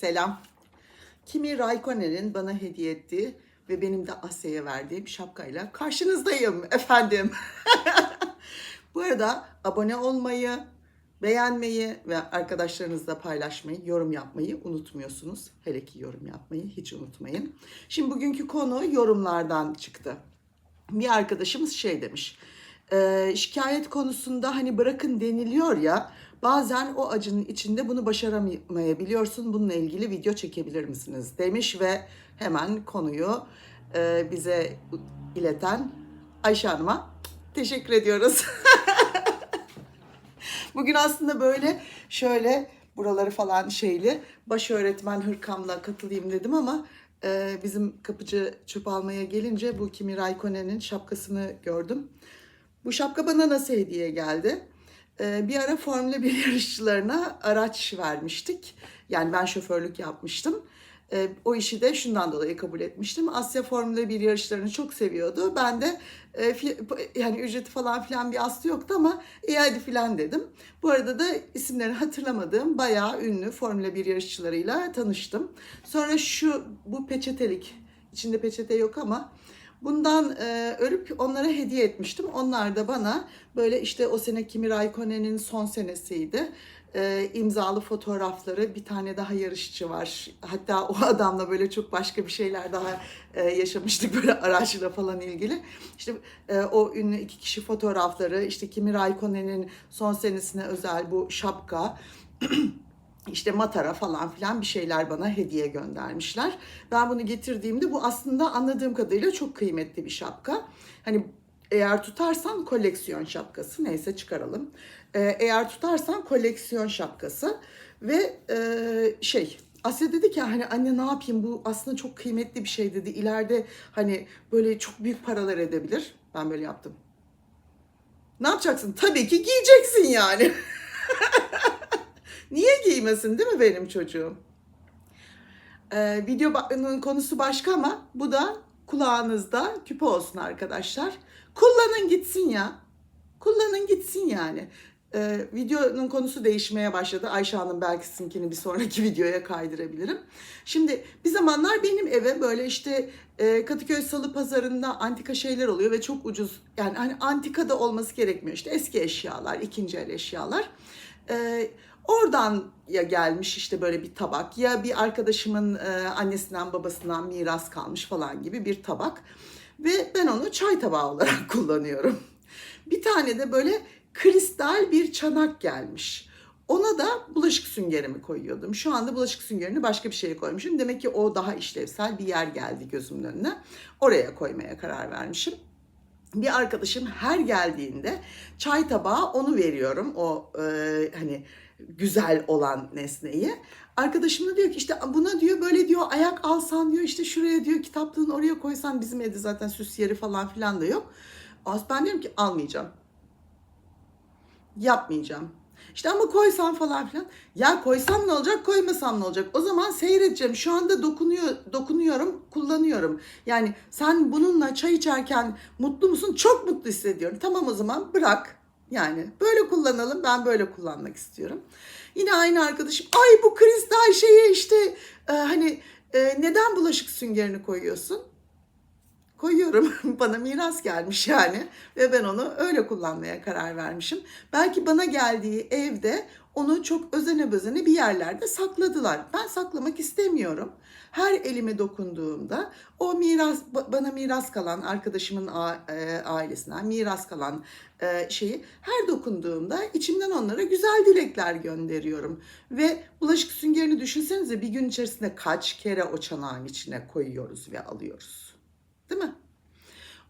Selam. Kimi Raikkonen'in bana hediye ettiği ve benim de Asya'ya verdiğim şapkayla karşınızdayım efendim. Bu arada abone olmayı, beğenmeyi ve arkadaşlarınızla paylaşmayı, yorum yapmayı unutmuyorsunuz. Hele ki yorum yapmayı hiç unutmayın. Şimdi bugünkü konu yorumlardan çıktı. Bir arkadaşımız şey demiş. "Ee, şikayet konusunda hani bırakın deniliyor ya bazen o acının içinde bunu başaramayabiliyorsun. Bununla ilgili video çekebilir misiniz demiş ve hemen konuyu e, bize ileten Ayşe Hanım'a teşekkür ediyoruz. Bugün aslında böyle şöyle buraları falan şeyli baş öğretmen hırkamla katılayım dedim ama e, bizim kapıcı çöp almaya gelince bu Kimi Raikkonen'in şapkasını gördüm. Bu şapka bana nasıl hediye geldi? E, bir ara Formula 1 yarışçılarına araç vermiştik. Yani ben şoförlük yapmıştım. E, o işi de şundan dolayı kabul etmiştim. Asya Formula 1 yarışlarını çok seviyordu. Ben de e, yani ücreti falan filan bir aslı yoktu ama iyi hadi filan dedim. Bu arada da isimlerini hatırlamadığım bayağı ünlü Formula 1 yarışçılarıyla tanıştım. Sonra şu bu peçetelik içinde peçete yok ama Bundan e, örüp onlara hediye etmiştim. Onlar da bana böyle işte o sene Kimi Raikkonen'in son senesiydi. E, imzalı fotoğrafları bir tane daha yarışçı var. Hatta o adamla böyle çok başka bir şeyler daha e, yaşamıştık böyle araçla falan ilgili. İşte e, o ünlü iki kişi fotoğrafları işte Kimi Raikkonen'in son senesine özel bu şapka işte matara falan filan bir şeyler bana hediye göndermişler. Ben bunu getirdiğimde bu aslında anladığım kadarıyla çok kıymetli bir şapka. Hani eğer tutarsan koleksiyon şapkası neyse çıkaralım. Ee, eğer tutarsan koleksiyon şapkası ve e, şey Asya dedi ki hani anne ne yapayım bu aslında çok kıymetli bir şey dedi. İleride hani böyle çok büyük paralar edebilir. Ben böyle yaptım. Ne yapacaksın? Tabii ki giyeceksin yani. Niye giymesin değil mi benim çocuğum? Ee, videonun konusu başka ama bu da kulağınızda küpe olsun arkadaşlar. Kullanın gitsin ya. Kullanın gitsin yani. Ee, videonun konusu değişmeye başladı. Ayşe Hanım belki sizinkini bir sonraki videoya kaydırabilirim. Şimdi bir zamanlar benim eve böyle işte e, Kadıköy Salı Pazarı'nda antika şeyler oluyor ve çok ucuz. Yani hani antika da olması gerekmiyor. İşte eski eşyalar, ikinci el eşyalar. Ee, Oradan ya gelmiş işte böyle bir tabak ya bir arkadaşımın e, annesinden babasından miras kalmış falan gibi bir tabak. Ve ben onu çay tabağı olarak kullanıyorum. Bir tane de böyle kristal bir çanak gelmiş. Ona da bulaşık süngerimi koyuyordum. Şu anda bulaşık süngerini başka bir şeye koymuşum. Demek ki o daha işlevsel bir yer geldi gözümün önüne. Oraya koymaya karar vermişim bir arkadaşım her geldiğinde çay tabağı onu veriyorum o e, hani güzel olan nesneyi. Arkadaşım da diyor ki işte buna diyor böyle diyor ayak alsan diyor işte şuraya diyor kitaplığını oraya koysan bizim evde zaten süs yeri falan filan da yok. Az ben diyorum ki almayacağım. Yapmayacağım. İşte ama koysam falan filan. Ya koysam ne olacak, koymasam ne olacak? O zaman seyredeceğim. Şu anda dokunuyor, dokunuyorum, kullanıyorum. Yani sen bununla çay içerken mutlu musun? Çok mutlu hissediyorum. Tamam o zaman bırak. Yani böyle kullanalım. Ben böyle kullanmak istiyorum. Yine aynı arkadaşım. Ay bu kristal şeye işte e, hani e, neden bulaşık süngerini koyuyorsun? Koyuyorum. bana miras gelmiş yani ve ben onu öyle kullanmaya karar vermişim. Belki bana geldiği evde onu çok özene bezene bir yerlerde sakladılar. Ben saklamak istemiyorum. Her elime dokunduğumda o miras bana miras kalan arkadaşımın e, ailesinden miras kalan e, şeyi her dokunduğumda içimden onlara güzel dilekler gönderiyorum. Ve bulaşık süngerini düşünsenize bir gün içerisinde kaç kere o çanağın içine koyuyoruz ve alıyoruz. Değil mi?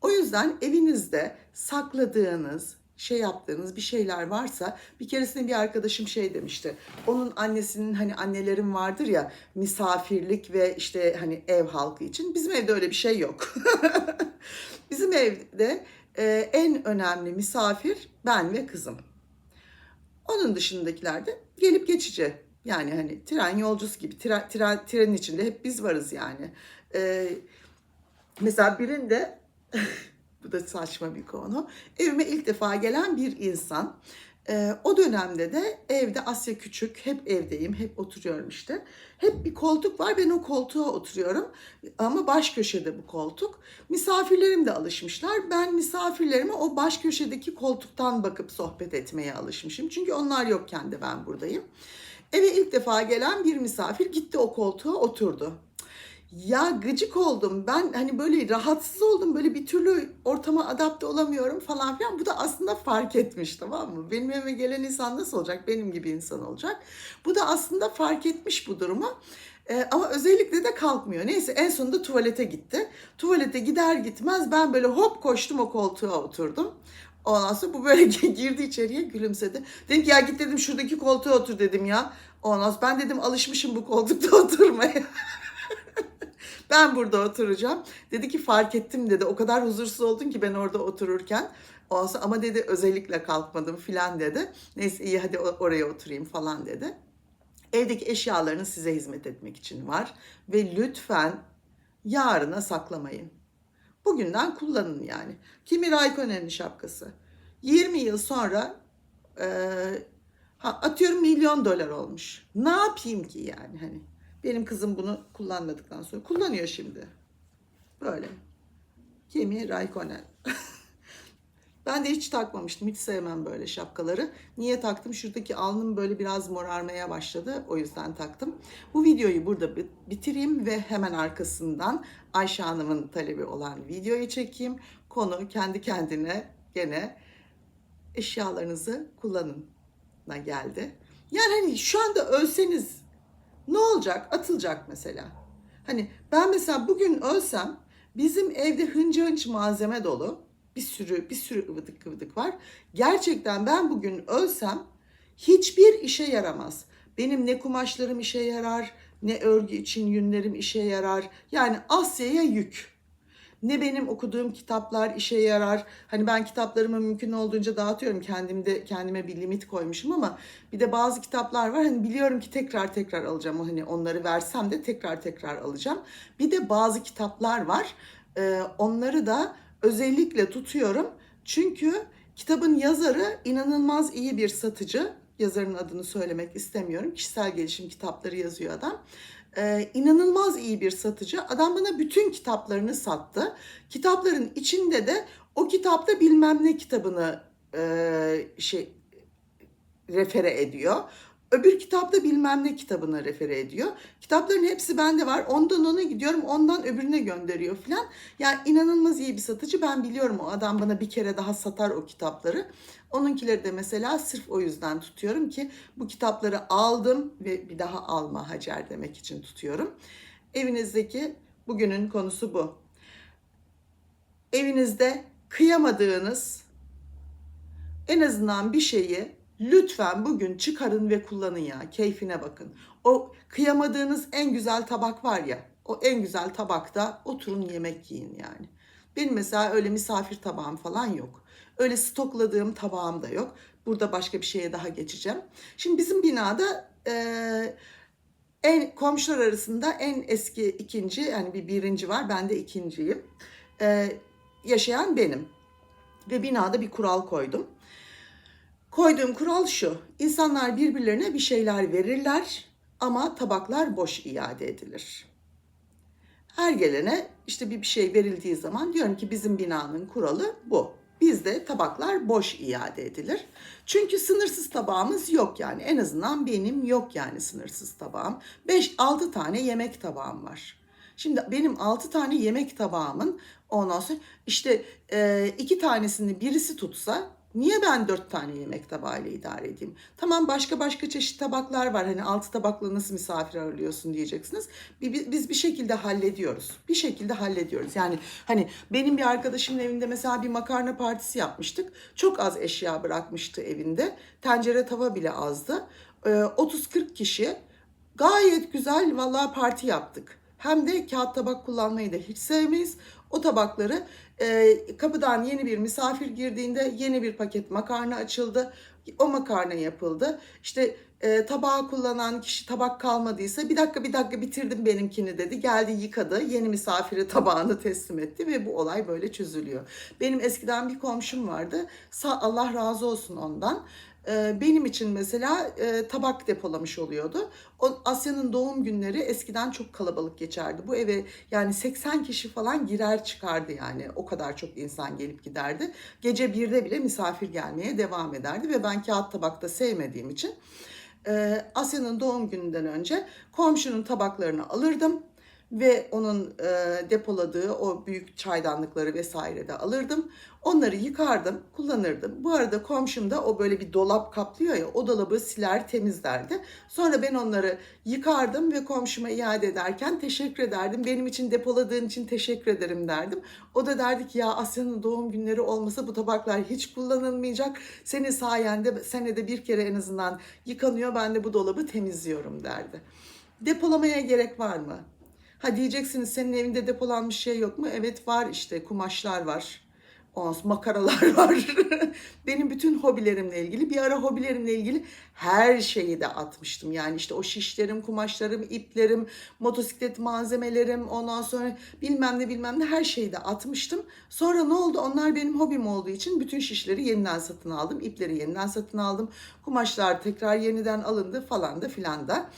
O yüzden evinizde sakladığınız, şey yaptığınız bir şeyler varsa bir keresinde bir arkadaşım şey demişti. Onun annesinin hani annelerin vardır ya misafirlik ve işte hani ev halkı için. Bizim evde öyle bir şey yok. Bizim evde e, en önemli misafir ben ve kızım. Onun dışındakiler de gelip geçici. Yani hani tren yolcusu gibi tren, tren, trenin içinde hep biz varız yani. E, mesela birinde bu da saçma bir konu. Evime ilk defa gelen bir insan Ee, o dönemde de evde Asya Küçük, hep evdeyim, hep oturuyorum işte. Hep bir koltuk var, ben o koltuğa oturuyorum. Ama baş köşede bu koltuk. Misafirlerim de alışmışlar. Ben misafirlerime o baş köşedeki koltuktan bakıp sohbet etmeye alışmışım. Çünkü onlar yokken de ben buradayım. Eve ilk defa gelen bir misafir gitti o koltuğa oturdu. Ya gıcık oldum. Ben hani böyle rahatsız oldum. Böyle bir türlü ortama adapte olamıyorum falan filan. Bu da aslında fark etmiş tamam mı? Benim evime gelen insan nasıl olacak? Benim gibi insan olacak. Bu da aslında fark etmiş bu durumu. Ee, ama özellikle de kalkmıyor. Neyse en sonunda tuvalete gitti. Tuvalete gider gitmez ben böyle hop koştum o koltuğa oturdum. Ondan sonra bu böyle girdi içeriye gülümsedi. Dedim ki ya git dedim şuradaki koltuğa otur dedim ya. Ondan sonra ben dedim alışmışım bu koltukta oturmaya. Ben burada oturacağım. Dedi ki fark ettim dedi. O kadar huzursuz oldun ki ben orada otururken. Olsa ama dedi özellikle kalkmadım filan dedi. Neyse iyi hadi oraya oturayım falan dedi. Evdeki eşyalarınız size hizmet etmek için var. Ve lütfen yarına saklamayın. Bugünden kullanın yani. Kimi Raikkonen'in şapkası. 20 yıl sonra e, atıyorum milyon dolar olmuş. Ne yapayım ki yani hani. Benim kızım bunu kullanmadıktan sonra kullanıyor şimdi. Böyle. Kimi Raikkonen. Ben de hiç takmamıştım. Hiç sevmem böyle şapkaları. Niye taktım? Şuradaki alnım böyle biraz morarmaya başladı. O yüzden taktım. Bu videoyu burada bi- bitireyim ve hemen arkasından Ayşe Hanım'ın talebi olan videoyu çekeyim. Konu kendi kendine gene eşyalarınızı kullanına geldi. Yani hani şu anda ölseniz ne olacak? Atılacak mesela. Hani ben mesela bugün ölsem bizim evde hınca hınç malzeme dolu. Bir sürü bir sürü ıvıdık kıvıdık var. Gerçekten ben bugün ölsem hiçbir işe yaramaz. Benim ne kumaşlarım işe yarar, ne örgü için yünlerim işe yarar. Yani Asya'ya yük. Ne benim okuduğum kitaplar işe yarar. Hani ben kitaplarımı mümkün olduğunca dağıtıyorum. Kendimde kendime bir limit koymuşum ama bir de bazı kitaplar var. Hani biliyorum ki tekrar tekrar alacağım. Hani onları versem de tekrar tekrar alacağım. Bir de bazı kitaplar var. Ee, onları da özellikle tutuyorum. Çünkü kitabın yazarı inanılmaz iyi bir satıcı. Yazarın adını söylemek istemiyorum. Kişisel gelişim kitapları yazıyor adam. Ee, inanılmaz iyi bir satıcı. Adam bana bütün kitaplarını sattı. Kitapların içinde de o kitapta bilmem ne kitabını e, şey refere ediyor. Öbür kitapta bilmem ne kitabına refere ediyor. Kitapların hepsi bende var. Ondan ona gidiyorum, ondan öbürüne gönderiyor falan. Yani inanılmaz iyi bir satıcı. Ben biliyorum o adam bana bir kere daha satar o kitapları. Onunkileri de mesela sırf o yüzden tutuyorum ki bu kitapları aldım ve bir daha alma Hacer demek için tutuyorum. Evinizdeki bugünün konusu bu. Evinizde kıyamadığınız en azından bir şeyi lütfen bugün çıkarın ve kullanın ya. Keyfine bakın. O kıyamadığınız en güzel tabak var ya. O en güzel tabakta oturun yemek yiyin yani. Benim mesela öyle misafir tabağım falan yok. Öyle stokladığım tabağım da yok. Burada başka bir şeye daha geçeceğim. Şimdi bizim binada eee, en komşular arasında en eski ikinci yani bir birinci var. Ben de ikinciyim. Eee, yaşayan benim. Ve binada bir kural koydum. Koyduğum kural şu. İnsanlar birbirlerine bir şeyler verirler ama tabaklar boş iade edilir. Her gelene işte bir bir şey verildiği zaman diyorum ki bizim binanın kuralı bu. Bizde tabaklar boş iade edilir. Çünkü sınırsız tabağımız yok yani. En azından benim yok yani sınırsız tabağım. 5-6 tane yemek tabağım var. Şimdi benim 6 tane yemek tabağımın ondan sonra işte e, iki tanesini birisi tutsa Niye ben dört tane yemek tabağıyla idare edeyim? Tamam başka başka çeşit tabaklar var. Hani altı tabakla nasıl misafir ağırlıyorsun diyeceksiniz. Bi- bi- Biz bir şekilde hallediyoruz. Bir şekilde hallediyoruz. Yani hani benim bir arkadaşımın evinde mesela bir makarna partisi yapmıştık. Çok az eşya bırakmıştı evinde. Tencere tava bile azdı. Ee, 30-40 kişi gayet güzel vallahi parti yaptık. Hem de kağıt tabak kullanmayı da hiç sevmeyiz. O tabakları e, kapıdan yeni bir misafir girdiğinde yeni bir paket makarna açıldı. O makarna yapıldı. İşte e, tabağı kullanan kişi tabak kalmadıysa bir dakika bir dakika bitirdim benimkini dedi. Geldi yıkadı. Yeni misafire tabağını teslim etti ve bu olay böyle çözülüyor. Benim eskiden bir komşum vardı. Sa- Allah razı olsun ondan. E, benim için mesela e, tabak depolamış oluyordu. Asya'nın doğum günleri eskiden çok kalabalık geçerdi. Bu eve yani 80 kişi falan girer çıkardı yani. O kadar çok insan gelip giderdi. Gece birde bile misafir gelmeye devam ederdi ve ben kağıt tabakta sevmediğim için e, Asya'nın doğum gününden önce komşunun tabaklarını alırdım ve onun e, depoladığı o büyük çaydanlıkları vesaire de alırdım. Onları yıkardım, kullanırdım. Bu arada komşum da o böyle bir dolap kaplıyor ya, o dolabı siler, temizlerdi. Sonra ben onları yıkardım ve komşuma iade ederken teşekkür ederdim. Benim için depoladığın için teşekkür ederim derdim. O da derdi ki ya Asya'nın doğum günleri olmasa bu tabaklar hiç kullanılmayacak. Senin sayende senede bir kere en azından yıkanıyor, ben de bu dolabı temizliyorum derdi. Depolamaya gerek var mı? Ha diyeceksiniz senin evinde depolanmış şey yok mu? Evet var işte kumaşlar var. Sonra makaralar var. Benim bütün hobilerimle ilgili bir ara hobilerimle ilgili her şeyi de atmıştım. Yani işte o şişlerim, kumaşlarım, iplerim, motosiklet malzemelerim, ondan sonra bilmem ne bilmem ne her şeyi de atmıştım. Sonra ne oldu? Onlar benim hobim olduğu için bütün şişleri yeniden satın aldım. ipleri yeniden satın aldım. Kumaşlar tekrar yeniden alındı falan da filan da.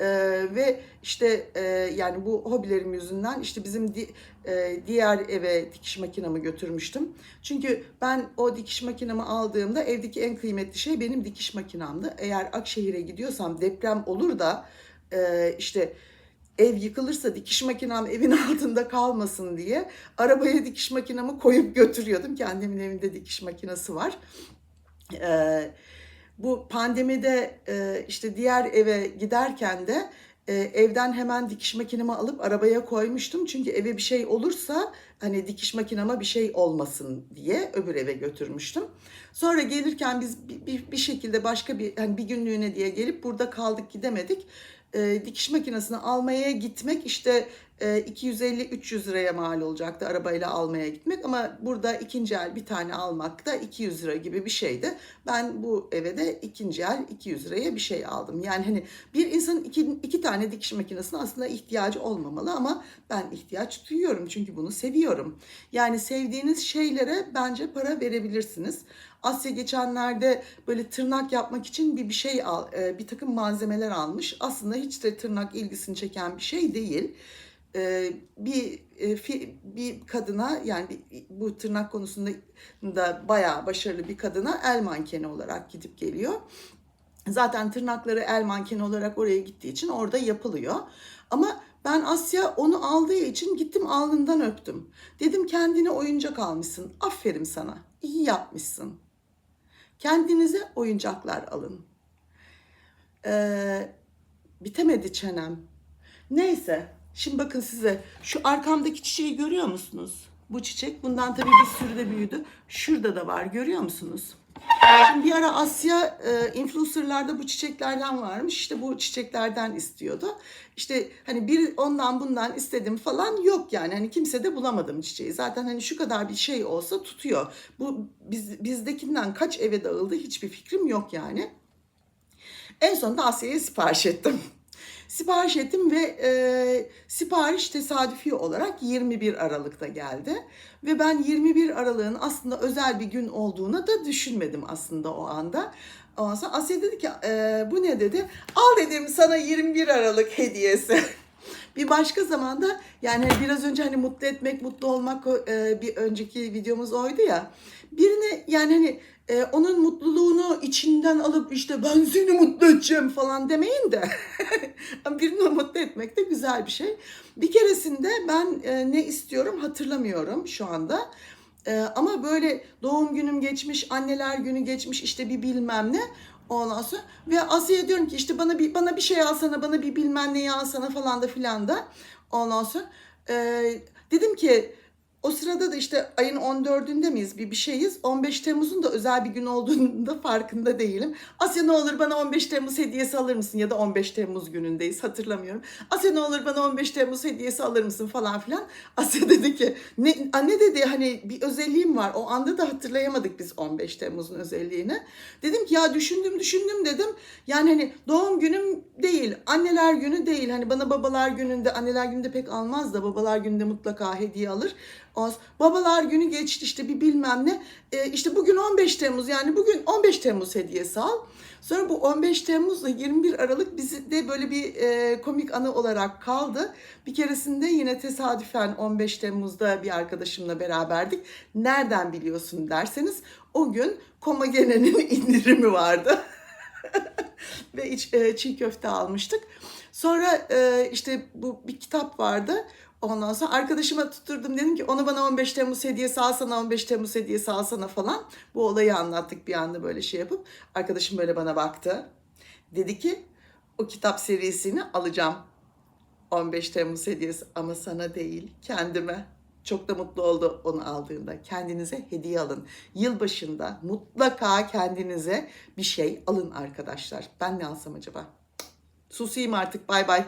Ee, ve işte e, yani bu hobilerim yüzünden işte bizim di, e, diğer eve dikiş makinamı götürmüştüm. Çünkü ben o dikiş makinamı aldığımda evdeki en kıymetli şey benim dikiş makinamdı. Eğer Akşehir'e gidiyorsam deprem olur da e, işte ev yıkılırsa dikiş makinem evin altında kalmasın diye arabaya dikiş makinamı koyup götürüyordum. Kendimin evinde dikiş makinesi var. Eee bu pandemide e, işte diğer eve giderken de e, evden hemen dikiş makinemi alıp arabaya koymuştum. Çünkü eve bir şey olursa hani dikiş makinama bir şey olmasın diye öbür eve götürmüştüm. Sonra gelirken biz bir, bir, bir şekilde başka bir hani bir günlüğüne diye gelip burada kaldık gidemedik. E, dikiş makinesini almaya gitmek işte 250-300 liraya mal olacaktı arabayla almaya gitmek ama burada ikinci el bir tane almak da 200 lira gibi bir şeydi. Ben bu eve de ikinci el 200 liraya bir şey aldım. Yani hani bir insanın iki, iki tane dikiş makinesine aslında ihtiyacı olmamalı ama ben ihtiyaç duyuyorum çünkü bunu seviyorum. Yani sevdiğiniz şeylere bence para verebilirsiniz. Asya geçenlerde böyle tırnak yapmak için bir bir şey al, e, bir takım malzemeler almış. Aslında hiç de tırnak ilgisini çeken bir şey değil. E, bir e, bir kadına yani bu tırnak konusunda da bayağı başarılı bir kadına el mankeni olarak gidip geliyor. Zaten tırnakları el mankeni olarak oraya gittiği için orada yapılıyor. Ama ben Asya onu aldığı için gittim alnından öptüm. Dedim kendine oyuncak almışsın. Aferin sana. İyi yapmışsın. Kendinize oyuncaklar alın. Ee, bitemedi çenem. Neyse. Şimdi bakın size şu arkamdaki çiçeği görüyor musunuz? Bu çiçek. Bundan tabii bir sürü de büyüdü. Şurada da var. Görüyor musunuz? Şimdi bir ara Asya e, influencerlarda bu çiçeklerden varmış. İşte bu çiçeklerden istiyordu. İşte hani bir ondan bundan istedim falan yok yani. Hani kimse de bulamadım çiçeği. Zaten hani şu kadar bir şey olsa tutuyor. Bu biz, bizdekinden kaç eve dağıldı hiçbir fikrim yok yani. En sonunda Asya'ya sipariş ettim. Sipariş ettim ve e, sipariş tesadüfi olarak 21 Aralık'ta geldi. Ve ben 21 Aralık'ın aslında özel bir gün olduğunu da düşünmedim aslında o anda. Ondan sonra Asya dedi ki e, bu ne dedi? Al dedim sana 21 Aralık hediyesi. bir başka zamanda yani biraz önce hani mutlu etmek, mutlu olmak e, bir önceki videomuz oydu ya. Birine yani hani e, onun mutluluğunu içinden alıp işte ben seni mutlu edeceğim falan demeyin de birini mutlu etmek de güzel bir şey. Bir keresinde ben e, ne istiyorum hatırlamıyorum şu anda. E, ama böyle doğum günüm geçmiş, anneler günü geçmiş işte bir bilmem ne. Ondan sonra ve Asya'ya diyorum ki işte bana bir bana bir şey alsana, bana bir bilmem neyi alsana falan da filan da. Ondan sonra e, dedim ki o sırada da işte ayın 14'ünde miyiz bir bir şeyiz. 15 Temmuz'un da özel bir gün olduğunu da farkında değilim. Asya ne olur bana 15 Temmuz hediyesi alır mısın? Ya da 15 Temmuz günündeyiz hatırlamıyorum. Asya ne olur bana 15 Temmuz hediyesi alır mısın falan filan. Asya dedi ki ne, anne dedi hani bir özelliğim var. O anda da hatırlayamadık biz 15 Temmuz'un özelliğini. Dedim ki ya düşündüm düşündüm dedim. Yani hani doğum günüm değil, anneler günü değil. Hani bana babalar gününde, anneler gününde pek almaz da babalar gününde mutlaka hediye alır. O, babalar günü geçti işte bir bilmem ne. E, işte bugün 15 Temmuz yani bugün 15 Temmuz hediyesi al. Sonra bu 15 Temmuz'la 21 Aralık bizde böyle bir e, komik anı olarak kaldı. Bir keresinde yine tesadüfen 15 Temmuz'da bir arkadaşımla beraberdik. Nereden biliyorsun derseniz o gün Komagene'nin indirimi vardı. Ve iç, e, çiğ köfte almıştık. Sonra e, işte bu bir kitap vardı. Ondan sonra arkadaşıma tutturdum dedim ki onu bana 15 Temmuz hediyesi alsana 15 Temmuz hediyesi alsana falan. Bu olayı anlattık bir anda böyle şey yapıp. Arkadaşım böyle bana baktı. Dedi ki o kitap serisini alacağım. 15 Temmuz hediyesi ama sana değil kendime. Çok da mutlu oldu onu aldığında. Kendinize hediye alın. Yılbaşında mutlaka kendinize bir şey alın arkadaşlar. Ben ne alsam acaba? Susayım artık bay bay.